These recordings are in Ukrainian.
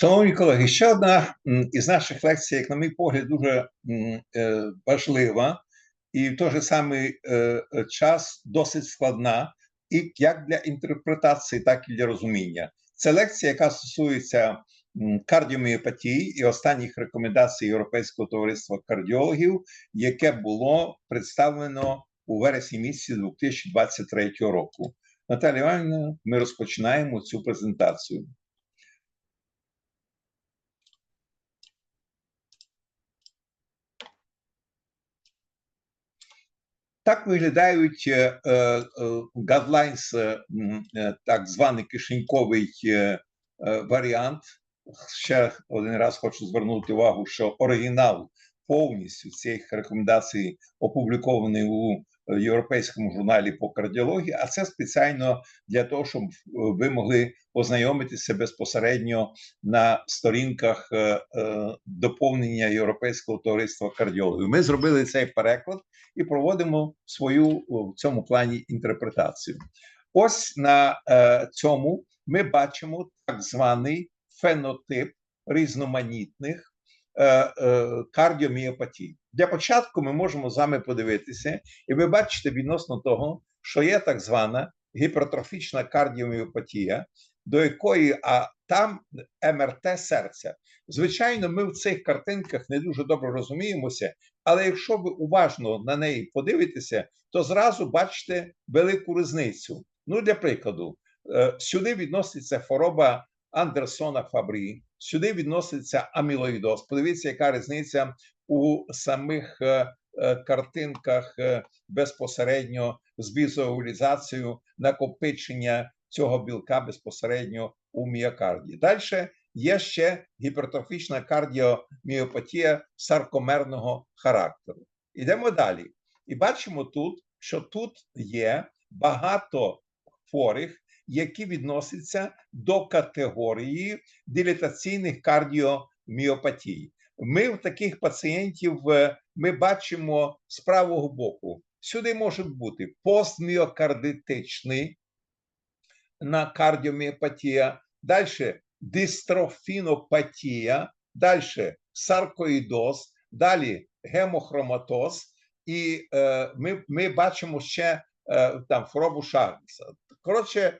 Шановні колеги, ще одна із наших лекцій, як на мій погляд, дуже е, важлива і в той же самий е, час досить складна, і як для інтерпретації, так і для розуміння. Це лекція, яка стосується кардіоміопатії і останніх рекомендацій Європейського товариства кардіологів, яке було представлено у вересні місяці 2023 року. Наталія Івановна, ми розпочинаємо цю презентацію. Так виглядають е, е, гадлайнс, е, так званий кишеньковий варіант. Ще один раз хочу звернути увагу, що оригінал повністю цих рекомендацій опублікований у європейському журналі по кардіології, а це спеціально для того, щоб ви могли ознайомитися безпосередньо на сторінках е, е, доповнення Європейського товариства кардіологів. Ми зробили цей переклад і проводимо свою в цьому плані інтерпретацію. Ось на е, цьому ми бачимо так званий фенотип різноманітних кардіоміопатій. Для початку ми можемо з вами подивитися, і ви бачите відносно того, що є так звана гіпертрофічна кардіоміопатія, до якої а там МРТ серця. Звичайно, ми в цих картинках не дуже добре розуміємося, але якщо ви уважно на неї подивитеся, то зразу бачите велику різницю. Ну, для прикладу, е, сюди відноситься хвороба Андерсона Фабрі, сюди відноситься амілоїдоз. Подивіться, яка різниця у самих е, е, картинках безпосередньо з візуалізацією накопичення цього білка безпосередньо у міокарді. Далі є ще гіпертрофічна кардіоміопатія саркомерного характеру. Йдемо далі. І бачимо тут, що тут є багато хворих, які відносяться до категорії дилетаційних кардіоміопатій. Ми в таких пацієнтів е, ми бачимо з правого боку. Сюди може бути постміокардитичний на кардіоміопатія, далі дистрофінопатія, далі саркоїдоз, далі гемохроматоз, і е, ми ми бачимо ще е, там хворобу Шарнса. Коротше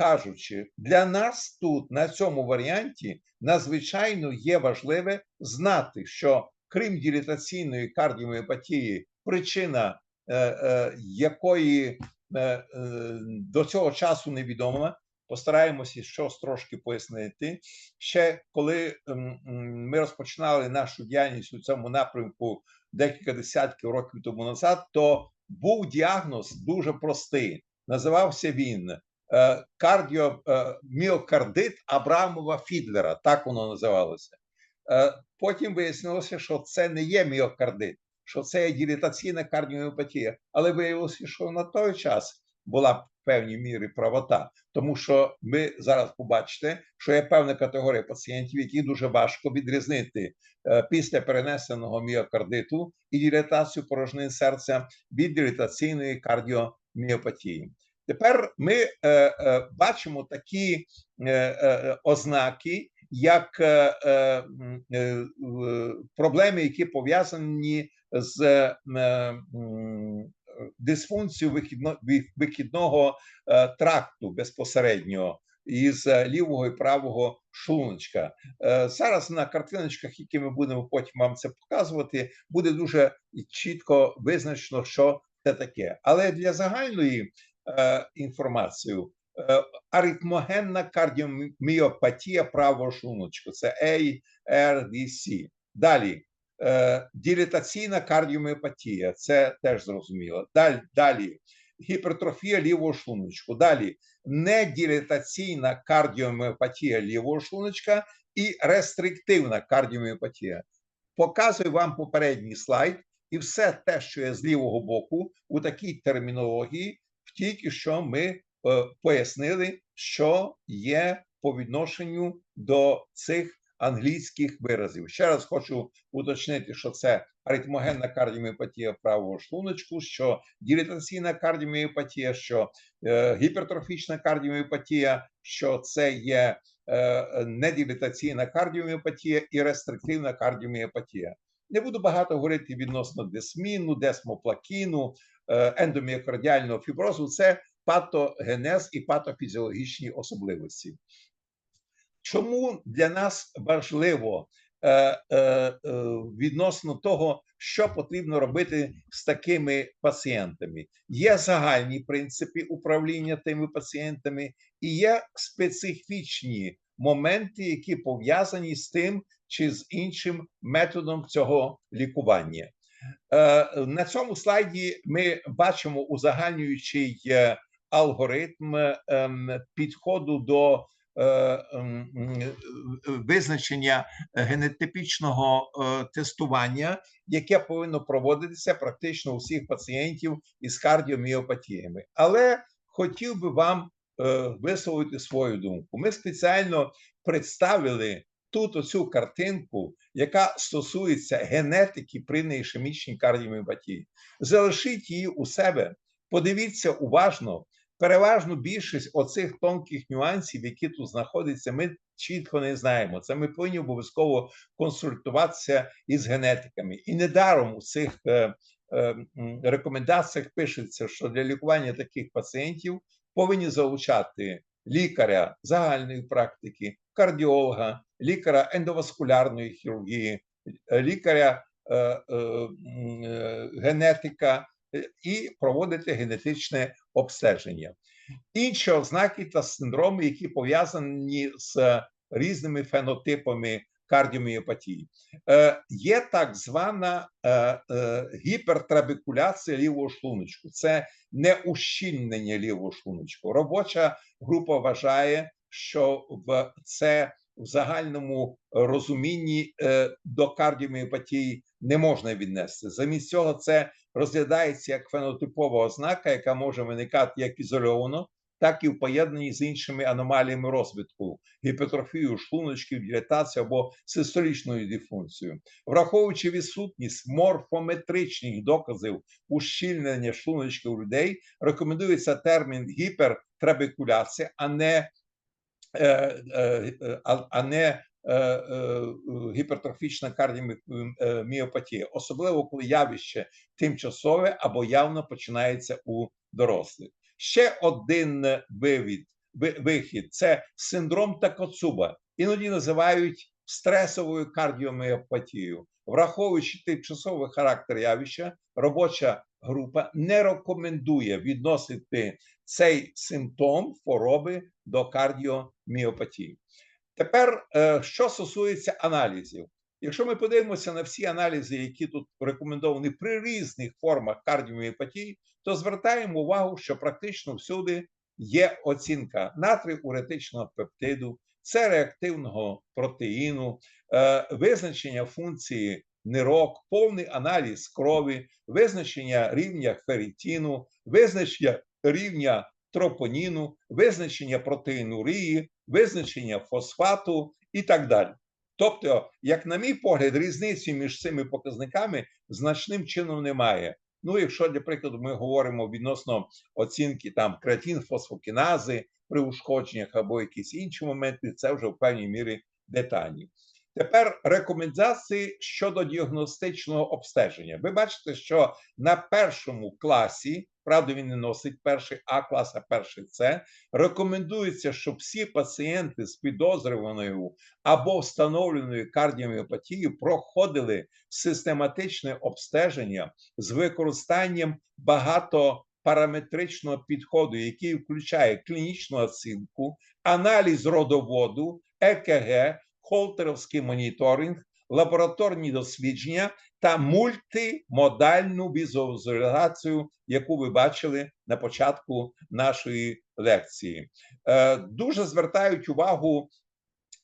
кажучи, для нас тут на цьому варіанті надзвичайно є важливе знати, що крім ділітаційної кардіоміопатії, причина е, е, якої Е, до цього часу невідома. Постараємося щось трошки пояснити. Ще коли ми розпочинали нашу діяльність у цьому напрямку декілька десятків років тому назад, то був діагноз дуже простий. Називався він е, кардіоміокардит Абрамова Фідлера. Так воно називалося. Потім вияснилося, що це не є міокардит що це є ділітаційна кардіоміопатія, але виявилося, що на той час була в певній мірі правота, тому що ми зараз побачите, що є певна категорія пацієнтів, які дуже важко відрізнити е, після перенесеного міокардиту і ділітацію порожнин серця від ділітаційної кардіоміопатії. Тепер ми е, е, бачимо такі е, е, ознаки, як е, е, е, проблеми, які пов'язані з е, дисфункцією вихідно, вихідного е, тракту безпосередньо із лівого і правого шлуночка. Е, зараз на картиночках, які ми будемо потім вам це показувати, буде дуже чітко визначено, що це таке. Але для загальної інформації аритмогенна кардіоміопатія правого шлуночка, це ARDC. Далі Е, ділітаційна кардіоміопатія, це теж зрозуміло. Далі, далі гіпертрофія лівого шлуночку. Далі неділітаційна кардіоміопатія лівого шлуночка і рестриктивна кардіоміопатія. Показую вам попередній слайд, і все те, що є з лівого боку, у такій термінології, тільки що ми е, пояснили, що є по відношенню до цих англійських виразів. Ще раз хочу уточнити, що це аритмогенна кардіоміопатія правого шлуночку, що ділітаційна кардіоміопатія, що е, гіпертрофічна кардіоміопатія що це є е, неділітаційна кардіоміопатія і рестриктивна кардіоміопатія. Не буду багато говорити відносно десміну, десмоплакіну, ендоміокардіального фіброзу. Це патогенез і патофізіологічні особливості. Чому для нас важливо е, е, е, відносно того, що потрібно робити з такими пацієнтами? Є загальні принципи управління тими пацієнтами, і є специфічні моменти, які пов'язані з тим чи з іншим методом цього лікування. Е, На цьому слайді ми бачимо узагальнюючий е, алгоритм ем, підходу до е, ем, визначення генетипічного тестування, яке повинно проводитися практично у всіх пацієнтів із кардіоміопатіями. Але хотів би вам висловити свою думку. Ми спеціально представили тут оцю картинку, яка стосується генетики при неішемічній кардіоміопатії. Залишіть її у себе, подивіться уважно. Переважну більшість оцих тонких нюансів, які тут знаходяться, ми чітко не знаємо. Це ми повинні обов'язково консультуватися із генетиками. І недаром у цих е, е, рекомендаціях пишеться, що для лікування таких пацієнтів повинні залучати лікаря загальної практики, кардіолога, лікаря ендоваскулярної хірургії, лікаря е, е, е, генетика і проводити генетичне обстеження. Інші ознаки та синдроми, які пов'язані з різними фенотипами кардіоміопатії. Е, є так звана е, е, гіпертрабекуляція лівого шлуночку. Це не ущільнення лівого шлуночку. Робоча група вважає, що в це в загальному розумінні е, до кардіоміопатії не можна віднести. Замість цього це розглядається як фенотипова ознака, яка може виникати як ізольовано, так і в поєднанні з іншими аномаліями розвитку, гіпертрофією шлуночків, дилатацією або систолічною дифункцією, враховуючи відсутність морфометричних доказів ущільнення шлуночків людей, рекомендується термін гіпертрабекуляція, а не а а не е, е, гіпертрофічна кардіоміопатія, особливо коли явище тимчасове або явно починається у дорослих. Ще один вивід, вихід це синдром Такоцуба. Іноді називають стресовою кардіоміопатією. Враховуючи тимчасовий характер явища, робоча група не рекомендує відносити цей симптом хвороби до кардіоміопатії. Тепер, е, що стосується аналізів, якщо ми подивимося на всі аналізи, які тут рекомендовані при різних формах кардіоміопатії, то звертаємо увагу, що практично всюди є оцінка натріуретичного пептиду, це реактивного протеїну, е, визначення функції нирок, повний аналіз крові, визначення рівня ферритіну, визначення рівня тропоніну, визначення протеїнурії, визначення фосфату і так далі. Тобто, як на мій погляд, різниці між цими показниками значним чином немає. Ну, якщо, для прикладу, ми говоримо відносно оцінки там креатин, фосфокінази при ушкодженнях або якісь інші моменти, це вже в певній мірі детальні. Тепер рекомендації щодо діагностичного обстеження. Ви бачите, що на першому класі, правда, він не носить перший А клас, а перший С, рекомендується, щоб всі пацієнти з підозрюваною або встановленою кардіоміопатією проходили систематичне обстеження з використанням багатопараметричного підходу, який включає клінічну оцінку, аналіз родоводу, ЕКГ, холтеровський моніторинг, лабораторні дослідження та мультимодальну візуалізацію, яку ви бачили на початку нашої лекції. Е, Дуже звертають увагу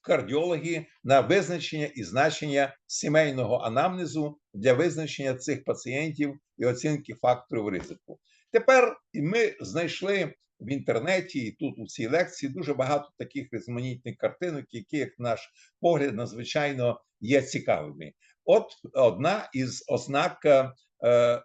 кардіологи на визначення і значення сімейного анамнезу для визначення цих пацієнтів і оцінки факторів ризику. Тепер ми знайшли в інтернеті і тут у цій лекції дуже багато таких різноманітних картинок, які, як наш погляд, надзвичайно є цікавими. От одна із ознак е, е,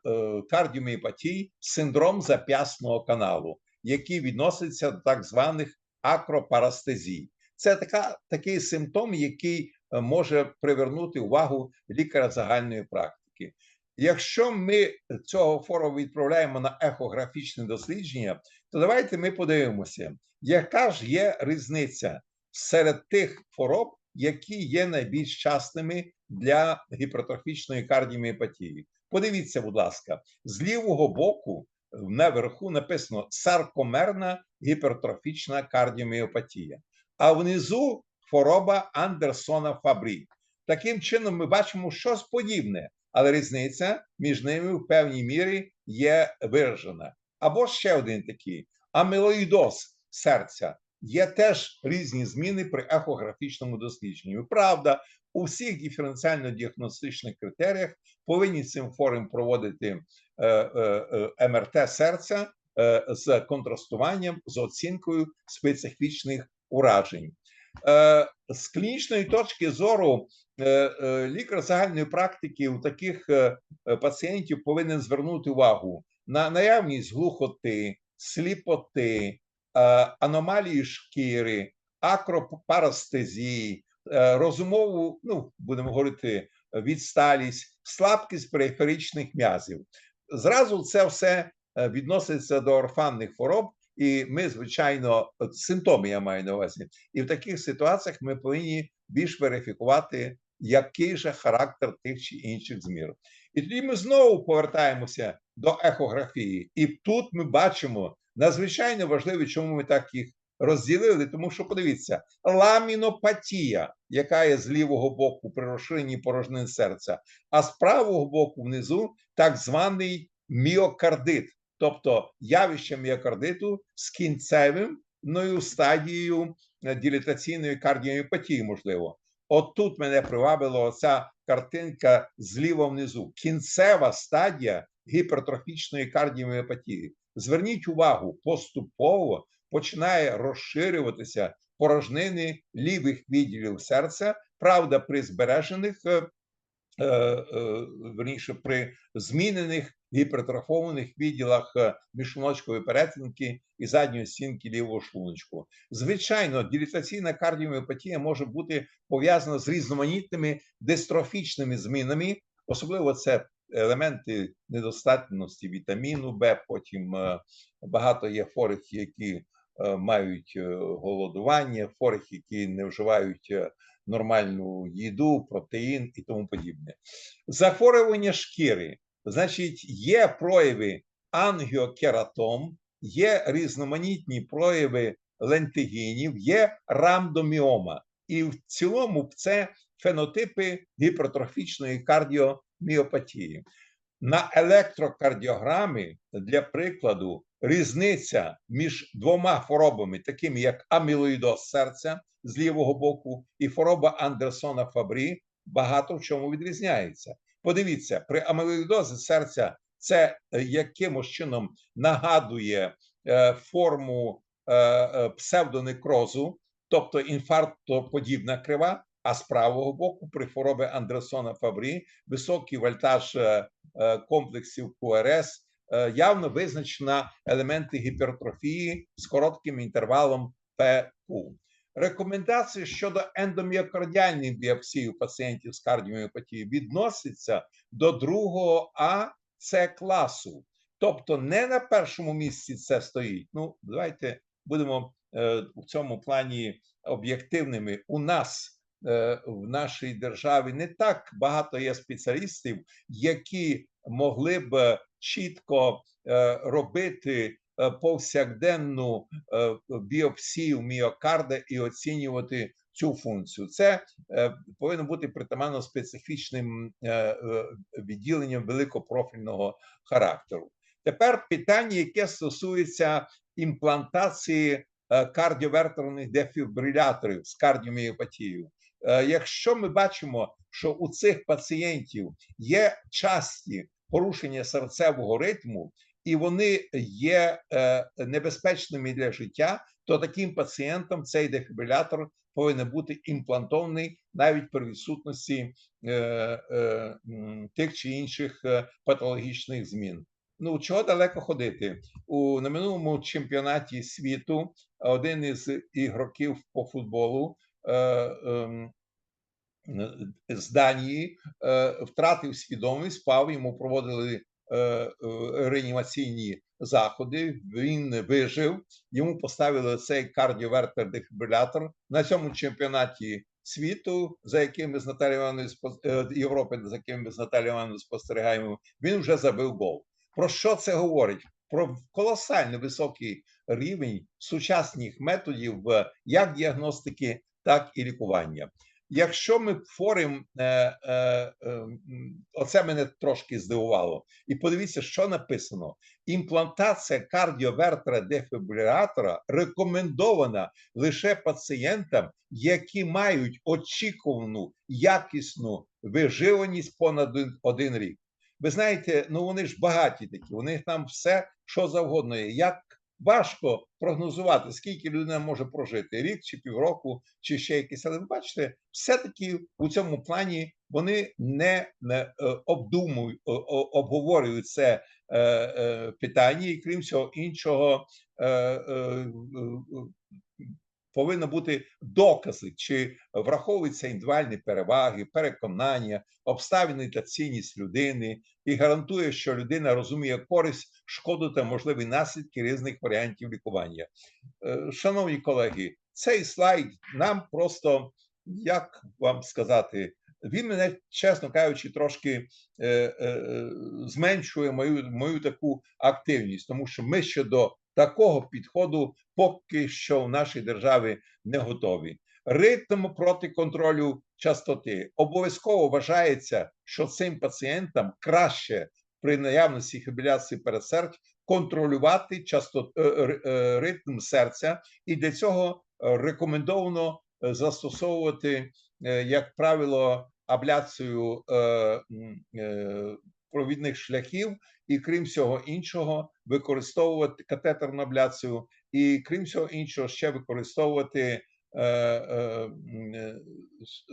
кардіоміопатії – синдром зап'ясного каналу, який відноситься до так званих акропарастезії. Це така, такий симптом, який е, може привернути увагу лікаря загальної практики. Якщо ми цього хворого відправляємо на ехографічне дослідження, то давайте ми подивимося, яка ж є різниця серед тих хвороб, які є найбільш частими для гіпертрофічної кардіоміопатії. Подивіться, будь ласка, з лівого боку наверху написано саркомерна гіпертрофічна кардіоміопатія, а внизу хвороба Андерсона Фабрі. Таким чином, ми бачимо щось подібне, але різниця між ними в певній мірі є виражена. Або ще один такий амилоїдоз серця. Є теж різні зміни при ехографічному дослідженні. Правда, у всіх диференціально-діагностичних критеріях повинні цим хворим проводити е, е, е, МРТ серця е, з контрастуванням з оцінкою специфічних уражень. Е, з клінічної точки зору е, е, лікар загальної практики у таких е, е, пацієнтів повинен звернути увагу на наявність глухоти, сліпоти, е, аномалії шкіри, акропарастезії, е, розумову, ну будемо говорити, відсталість, слабкість периферичних м'язів. Зразу це все е, відноситься до орфанних хвороб, і ми, звичайно, от симптоми я маю на увазі. І в таких ситуаціях ми повинні більш верифікувати, який же характер тих чи інших змір. І тоді ми знову повертаємося до ехографії, і тут ми бачимо надзвичайно важливі, чому ми так їх розділили. Тому що подивіться, ламінопатія, яка є з лівого боку при розширенні порожнин серця, а з правого боку внизу так званий міокардит, тобто явище міокардиту з кінцевим стадією е, дилатаційної можливо. От тут мене привабила ця картинка зліва внизу. Кінцева стадія гіпертрофічної кардіоміопатії. Зверніть увагу, поступово починає розширюватися порожнини лівих відділів серця, правда, при збережених, е, е, верніше, при змінених гіпертрофованих відділах е, міжшлуночкової перетинки і задньої стінки лівого шлуночку. Звичайно, дилітаційна кардіоміопатія може бути пов'язана з різноманітними дистрофічними змінами, особливо це елементи недостатності вітаміну Б. Потім е, багато є хворих, які е, мають голодування, хворих, які не вживають нормальну їду, протеїн і тому подібне. Захворювання шкіри Значить, є прояви ангіокератом, є різноманітні прояви лентигінів, є рамдоміома. І в цілому це фенотипи гіпертрофічної кардіоміопатії. На електрокардіограмі, для прикладу, різниця між двома хворобами, такими як амілоїдоз серця з лівого боку, і хвороба Андерсона Фабрі, багато в чому відрізняється. Подивіться, при амилоїдозі серця це е, якимось чином нагадує е, форму е, псевдонекрозу, тобто інфарктоподібна крива. А з правого боку, при хворобі Андресона Фабрі, високий вольтаж комплексів КРС явно визначена елементи гіпертрофії з коротким інтервалом ПК. Рекомендації щодо ендоміокардіальної біопсії у пацієнтів з кардіоміопатією відносяться до другого А С класу, тобто не на першому місці це стоїть. Ну, давайте будемо е, у цьому плані об'єктивними. У нас е, в нашій державі не так багато є спеціалістів, які могли б чітко е, робити повсякденну е, біопсію міокарда і оцінювати цю функцію. Це е, повинно бути притаманно специфічним відділенням великопрофільного характеру. Тепер питання, яке стосується імплантації кардіоверторних дефібриляторів з кардіоміопатією. Якщо ми бачимо, що у цих пацієнтів є часті порушення серцевого ритму, і вони є е, небезпечними для життя, то таким пацієнтам цей дефібрилятор повинен бути імплантований навіть при відсутності е, е, тих чи інших патологічних змін. ну чого далеко ходити? У на минулому чемпіонаті світу один із ігроків по футболу е, е, з Данії е, втратив свідомість, впав, йому проводили реанімаційні заходи. Він вижив, йому поставили цей кардіовертер дефібрилятор на цьому чемпіонаті світу, за яким ми з Наталією Івановною е, Європи, за яким ми з Наталією спостерігаємо. Він вже забив гол. Про що це говорить? Про колосально високий рівень сучасних методів е, як діагностики, так і лікування. Якщо ми творимо, е, е, е, оце мене трошки здивувало. І подивіться, що написано: імплантація кардіовертера дефібрилятора рекомендована лише пацієнтам, які мають очікувану якісну виживаність понад один- рік. Ви знаєте, ну вони ж багаті такі, у них там все, що завгодно є. Як важко прогнозувати, скільки людина може прожити рік чи півроку, чи ще якийсь. Але ви бачите, все-таки у цьому плані вони не, е, обдумують, обговорюють це е, е, питання, і крім цього іншого, е, повинні бути докази, чи враховуються індивідуальні переваги, переконання, обставини та цінність людини, і гарантує, що людина розуміє користь, шкоду та можливі наслідки різних варіантів лікування. Е, Шановні колеги, цей слайд нам просто як вам сказати, він мене, чесно кажучи, трошки е, е, зменшує мою, мою таку активність, тому що ми ще до такого підходу поки що в нашій державі не готові. Ритм проти контролю частоти обов'язково вважається, що цим пацієнтам краще при наявності фібриляції пересердь контролювати частот, е, е, е, ритм серця, і для цього рекомендовано застосовувати, як правило, абляцію провідних шляхів, і крім всього іншого, використовувати катетерну абляцію, і крім всього іншого, ще використовувати е, е, е,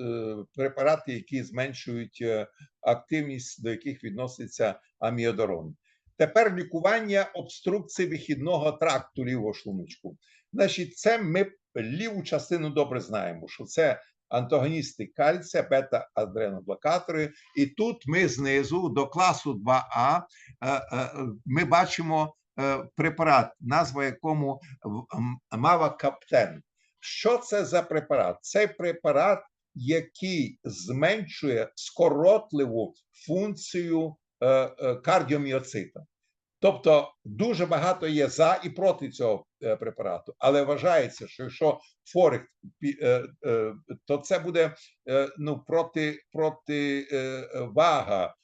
е, препарати, які зменшують е, активність, до яких відноситься аміодарон. Тепер лікування обструкції вихідного тракту лівого шлуночку. Значить, це ми ліву частину добре знаємо, що це антагоністи кальція, бета-адреноблокатори. І тут ми знизу до класу 2А е, е, ми бачимо е, препарат, назва якому в- м- мавакаптен. Що це за препарат? Це препарат, який зменшує скоротливу функцію кардіоміоцита. Тобто дуже багато є за і проти цього е, препарату, але вважається, що якщо форик, пі- е, е, то це буде ну, проти, проти вага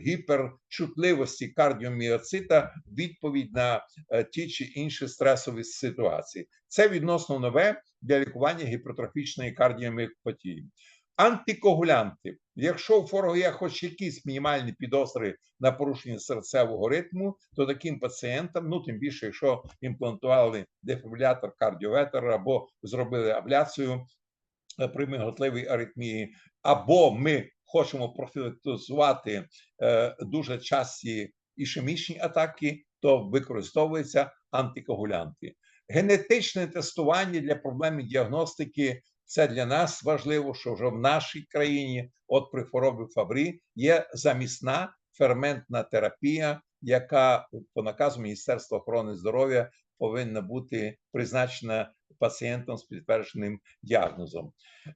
гіперчутливості кардіоміоцита відповідь на ті чи інші стресові ситуації. Це відносно нове для лікування гіпертрофічної кардіоміопатії. Антикоагулянти. Якщо у форого є хоч якісь мінімальні підозри на порушення серцевого ритму, то таким пацієнтам, ну тим більше, якщо імплантували дефібрилятор кардіоветер або зробили абляцію е, при миготливій аритмії, або ми хочемо профілактизувати е, дуже часті ішемічні атаки, то використовуються антикоагулянти. Генетичне тестування для проблеми діагностики це для нас важливо, що вже в нашій країні, от при хворобі Фабрі, є замісна ферментна терапія, яка по наказу Міністерства охорони здоров'я повинна бути призначена пацієнтам з підтвердженим діагнозом.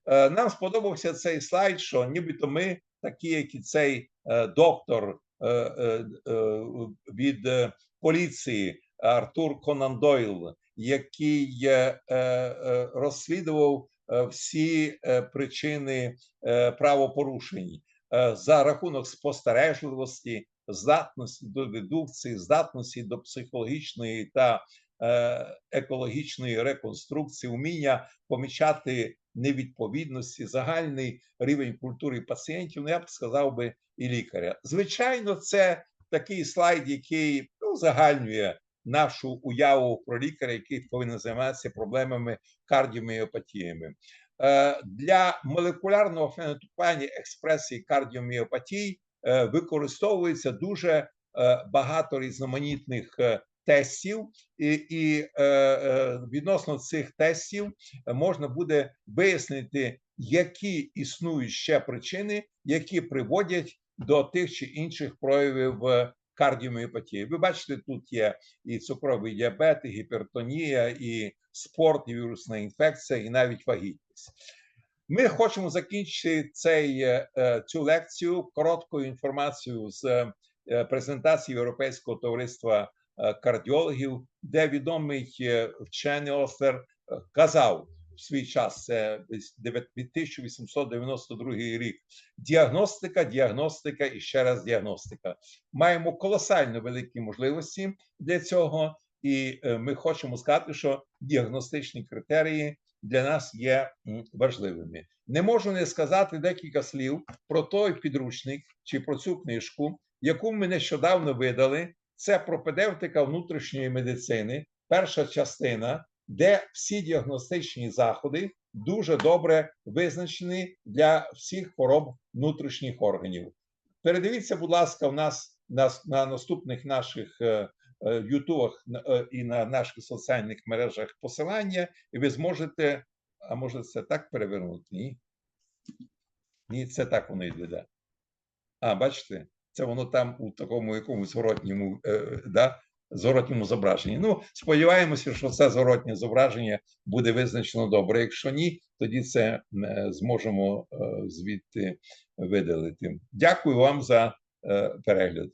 Е, Нам сподобався цей слайд, що нібито ми, такі, як і цей е, доктор е, від поліції Артур Конан Дойл, який розслідував всі е, причини е, правопорушень е, за рахунок спостережливості, здатності до дедукції, здатності до психологічної та е, екологічної реконструкції, вміння помічати невідповідності, загальний рівень культури пацієнтів, ну я б сказав би і лікаря. Звичайно, це такий слайд, який ну, загальнює нашу уяву про лікаря, який повинен займатися проблемами кардіоміопатіями. Е, Для молекулярного фенотипування експресії кардіоміопатій е, використовується дуже е, багато різноманітних тестів, і, і відносно цих тестів можна буде вияснити, які існують ще причини, які приводять до тих чи інших проявів кардіоміопатії. Ви бачите, тут є і цукровий діабет, і гіпертонія, і спорт, і вірусна інфекція, і навіть вагітність. Ми хочемо закінчити цей, е, е, цю лекцію короткою інформацією з е, презентації Європейського товариства кардіологів, де відомий вчений Остер казав свій час, це десь дев'ят- 1892 рік. Діагностика, діагностика і ще раз діагностика. Маємо колосально великі можливості для цього, і е, ми хочемо сказати, що діагностичні критерії для нас є важливими. Не можу не сказати декілька слів про той підручник чи про цю книжку, яку ми нещодавно видали. Це пропедевтика внутрішньої медицини, перша частина, де всі діагностичні заходи дуже добре визначені для всіх хвороб внутрішніх органів. Передивіться, будь ласка, в нас на, на наступних наших е, е, ютубах е, і на наших соціальних мережах посилання, і ви зможете, а може це так перевернути? Ні? Ні, це так воно йде. А, бачите, це воно там у такому якомусь зворотньому, е, да, зворотньому зображенні. Ну, сподіваємося, що це зворотнє зображення буде визначено добре. Якщо ні, тоді це е, зможемо е, звідти видалити. Дякую вам за е, перегляд.